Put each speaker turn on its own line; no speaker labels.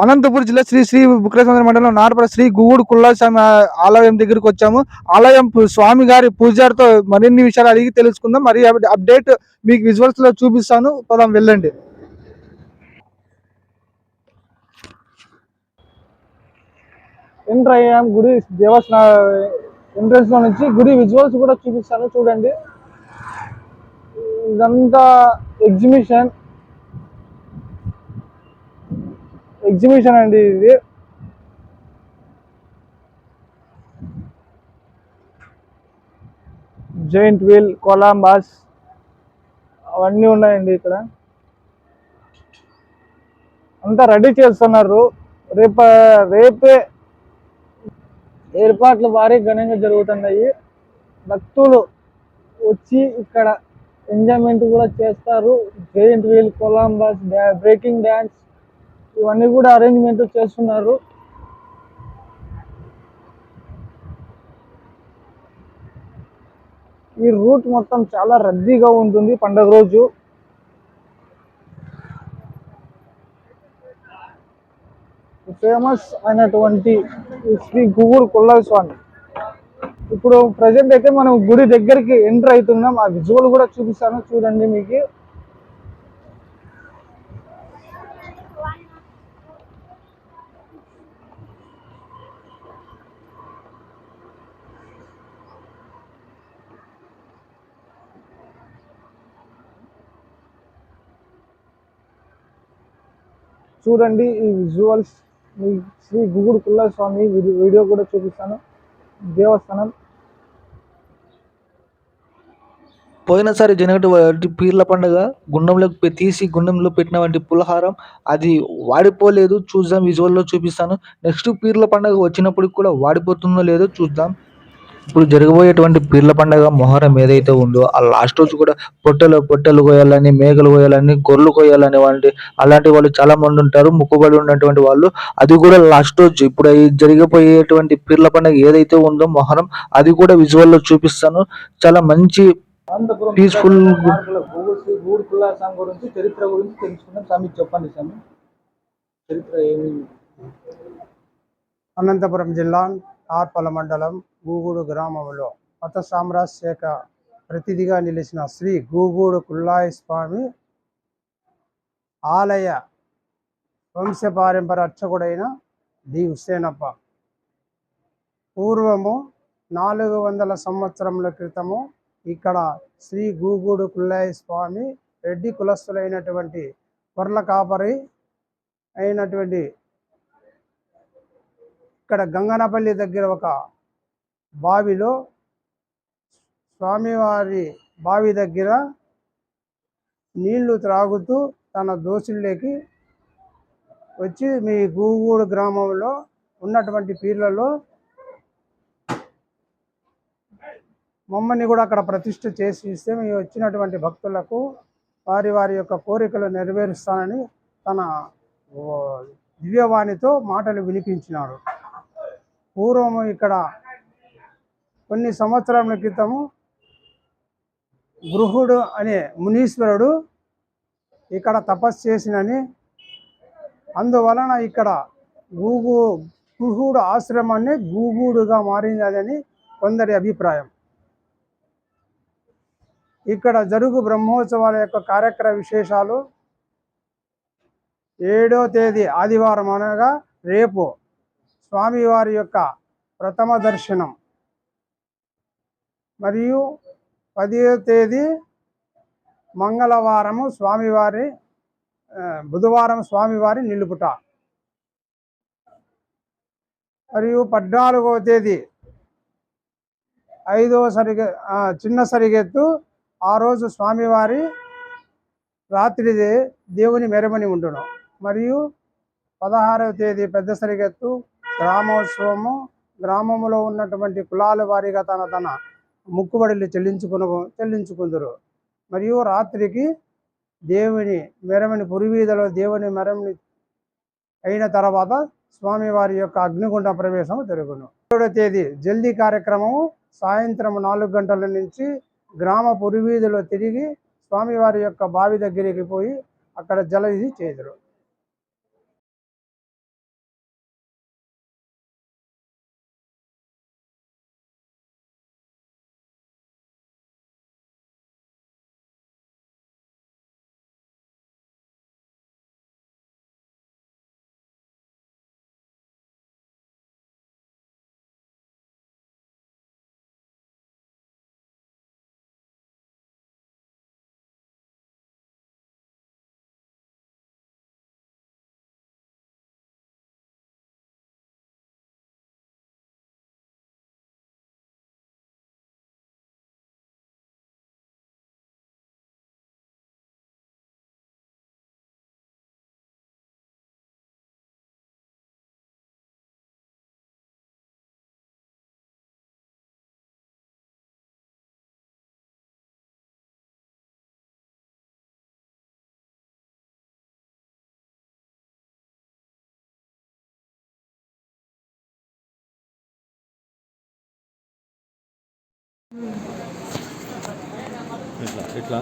అనంతపురం జిల్లా శ్రీ శ్రీ బుక్రేశ్వర మండలం నారపడ శ్రీ గుగుడు కుల్లాస్వామి స్వామి ఆలయం దగ్గరికి వచ్చాము. ఆలయం స్వామి గారి పూజారితో మరిన్ని విషయాలు అడిగి తెలుసుకుందాం. మరి అప్డేట్ మీకు విజువల్స్లో చూపిస్తాను. పదం వెళ్ళండి. ఎంటర్ అయ్యాం గుడి దేవస్థాన ఎంట్రన్స్లో నుంచి గుడి విజువల్స్ కూడా చూపిస్తాను. చూడండి. ఇదంతా ఎగ్జిబిషన్ ఎగ్జిబిషన్ అండి ఇది. జైంట్ వీల్ కొలాంబాస్ అవన్నీ ఉన్నాయండి ఇక్కడ. అంతా రెడీ చేస్తున్నారు. రేప రేపే ఏర్పాట్లు భారీ ఘనంగా జరుగుతున్నాయి. భక్తులు వచ్చి ఇక్కడ ఎంజాయ్మెంట్ కూడా చేస్తారు. Giant wheel Columbus breaking dance ఇవన్నీ కూడా అరేంజ్మెంట్ చేస్తున్నారు. ఈ రూట్ మొత్తం చాలా రద్దీగా ఉంటుంది పండగ రోజు. ఫేమస్ అయినటువంటి శ్రీ గుగుడు కుల్లస్వామి ఇప్పుడు ప్రజెంట్ అయితే మనం గుడి దగ్గరికి ఎంటర్ అవుతున్నాం. ఆ విజువల్ కూడా చూపిస్తాను. చూడండి మీకు. చూడండి ఈ విజువల్స్ మీ శ్రీ గుగుడు కుల్ల స్వామి వీడియో కూడా చూపిస్తాను. దేవస్థానం.
పోయినసారి జరిగినటువంటి పీర్ల పండుగ గుండంలోకి పె- తీసి గుండంలో పెట్టిన వంటి పులహారం అది వాడిపోలేదు. చూద్దాం విజువల్లో చూపిస్తాను. నెక్స్ట్ పీర్ల పండుగ వచ్చినప్పుడు కూడా వాడిపోతుందో లేదో చూద్దాం. ఇప్పుడు జరగబోయేటువంటి పీర్ల పండగ మొహరం ఏదైతే ఉందో ఆ లాస్ట్ రోజు కూడా పొట్టెలు పొట్టెలు కోయాలని మేకలు కోయాలని గొర్రెలు కోయాలని వంటి అలాంటి వాళ్ళు చాలా మంది ఉంటారు ముక్కుబడి ఉన్నటువంటి వాళ్ళు. అది కూడా లాస్ట్ రోజు. ఇప్పుడు జరిగిపోయేటువంటి పీర్ల పండుగ ఏదైతే ఉందో మొహరం అది కూడా విజువల్లో చూపిస్తాను. చాలా మంచి
పీస్ఫుల్ గురించి చరిత్ర గురించి తెలుసుకుందాం స్వామి చెప్పండి స్వామి చరిత్ర ఏమి
అనంతపురం జిల్లా ఆర్పల మండలం గూగూడు గ్రామంలో మత సామ్రాజ్యక ప్రతిధిగా నిలిచిన శ్రీ గూగూడు కుల్లాయి స్వామి ఆలయ వంశపారంపర అర్చకుడైన డి. హుస్సేనప్ప. పూర్వము నాలుగు వందల సంవత్సరముల క్రితము ఇక్కడ శ్రీ గూగూడు కుల్లాయి స్వామి రెడ్డి కులస్తులైనటువంటి కొర్ల కాపరి అయినటువంటి ఇక్కడ గంగనపల్లి దగ్గర ఒక బావిలో స్వామివారి బావి దగ్గర నీళ్ళు త్రాగుతూ తన దోషుల్లోకి వచ్చి మీ గూగూడు గ్రామంలో ఉన్నటువంటి పీర్లలో మమ్మల్ని కూడా అక్కడ ప్రతిష్ఠ చేసి ఇస్తే మీ వచ్చినటువంటి భక్తులకు వారి వారి యొక్క కోరికలు నెరవేరుస్తానని తన దివ్యవాణితో మాటలు వినిపించినాడు. పూర్వము ఇక్కడ కొన్ని సంవత్సరాల క్రితము గృహుడు అనే మునీశ్వరుడు ఇక్కడ తపస్సు చేసినని అందువలన ఇక్కడ గూగు గృహుడు ఆశ్రమాన్ని గూగుడుగా మారిందని కొందరి అభిప్రాయం. ఇక్కడ జరుగు బ్రహ్మోత్సవాల యొక్క కార్యక్రమ విశేషాలు ఏడో తేదీ ఆదివారం అనగా రేపు స్వామివారి యొక్క ప్రథమ దర్శనం. మరియు పదిహో తేదీ మంగళవారము స్వామివారి బుధవారం స్వామివారి నిలుపుట. మరియు పద్నాలుగవ తేదీ ఐదవ సరిగె చిన్న సరిగెత్తు ఆ రోజు స్వామివారి రాత్రి దేవుని మెరమని ఉండును. మరియు పదహారవ తేదీ పెద్ద సరిగెత్తు గ్రామోత్సవము గ్రామములో ఉన్నటువంటి కులాల వారీగా తన తన ముక్కుబడులు చెల్లించుకును చెల్లించుకుందరు. మరియు రాత్రికి దేవుని మెరమని పురివీధలో దేవుని మెరమని అయిన తర్వాత స్వామివారి యొక్క అగ్నిగుండ ప్రవేశం జరుగును. ఏడవ తేదీ జల్దీ కార్యక్రమము. సాయంత్రం నాలుగు గంటల నుంచి గ్రామ పురివీధిలో తిరిగి స్వామివారి యొక్క బావి దగ్గరికి పోయి అక్కడ జలవిధి చేదురు.
ఇట్లా ఇట్లా